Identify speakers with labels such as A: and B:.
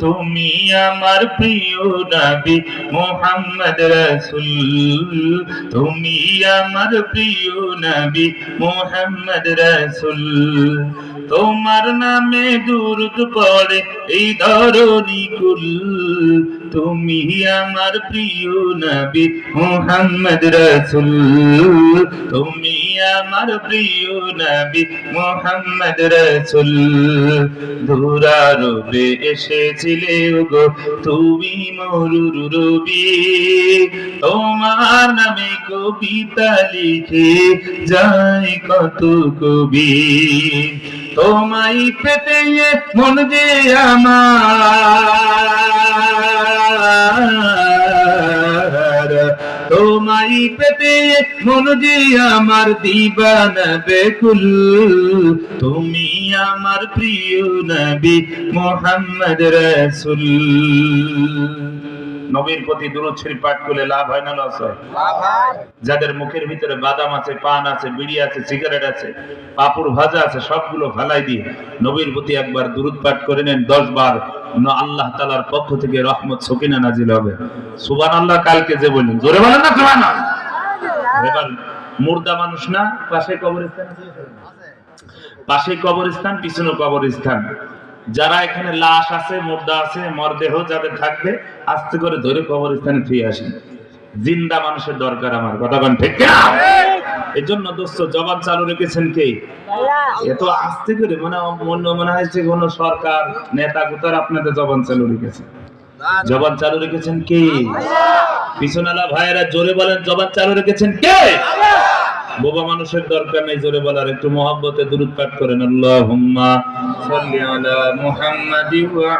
A: তুমি আমার প্রিয় নবী মোহাম্মদ রসুল। তুমি আমার প্রিয় নবী মোহাম্মদ রসুল। তোমার নামে দুরুদ পড়ে এই ধরণী কুল। তুমি আমার প্রিয় নবী মোহাম্মদ রসুল। তুমি আমার প্রিয় নবী মোহাম্মদ রসুল। দুরারবে এসেছিলে গো তুমি মরুর রবি। তোমার নামে কবিতা লিখে যায় কত কবি। তোমায় পেতে মন যে আমার। তোমায় পেতে মন যে আমার দিবানা বেকুল। তুমি আমার প্রিয় নবী মোহাম্মদ রসুল। নবীর প্রতি দুরুদ পাঠ করলে লাভ হয় না লস হয়। যাদের মুখের ভিতরে বাদাম আছে পান আছে বিড়ি আছে সিগারেট আছে পাপড় ভাজা আছে সবগুলো ফালাই দিয়ে নবীর প্রতি একবার দুরুদ পাঠ করে নেন দশ বার। আল্লাহ তালার পক্ষ থেকে রহমত, সকিনা নাজিল হবে। সুবান আল্লাহ কালকে যে বললেন, জোরে বলেন না সুবান এবার মুর্দা মানুষ না, পাশে কবরস্থান পাশে কবরস্থান, পিছনে কবরস্থান। যারা এখানে লাশ আছে, মুর্দা আছে, মরদেহ যাদের থাকবে, আস্তে করে ধরে কবরস্থানে ফিরে আসেন। জিন্দা মানুষের দরকার আমার, কথা বলেন ঠিক না এই জন্য দোস্ত জবান চালু রেখেছেন কে? এত আস্তে করে মানে মনে মনে হয় যে কোনো সরকার নেতা কোতার আপনাদের জবান চালু রেখেছে। জবান চালু রেখেছেন কে? পিছনালা ভাইয়েরা জোরে বলেন জবান চালু রেখেছেন কে? বোবা মানুষের দরকার নেই জোরে বলার একটু মহব্বতে দূরত পাঠ করেন। আল্লাহুম্মা সাল্লি আলা মুহাম্মাদি ওয়া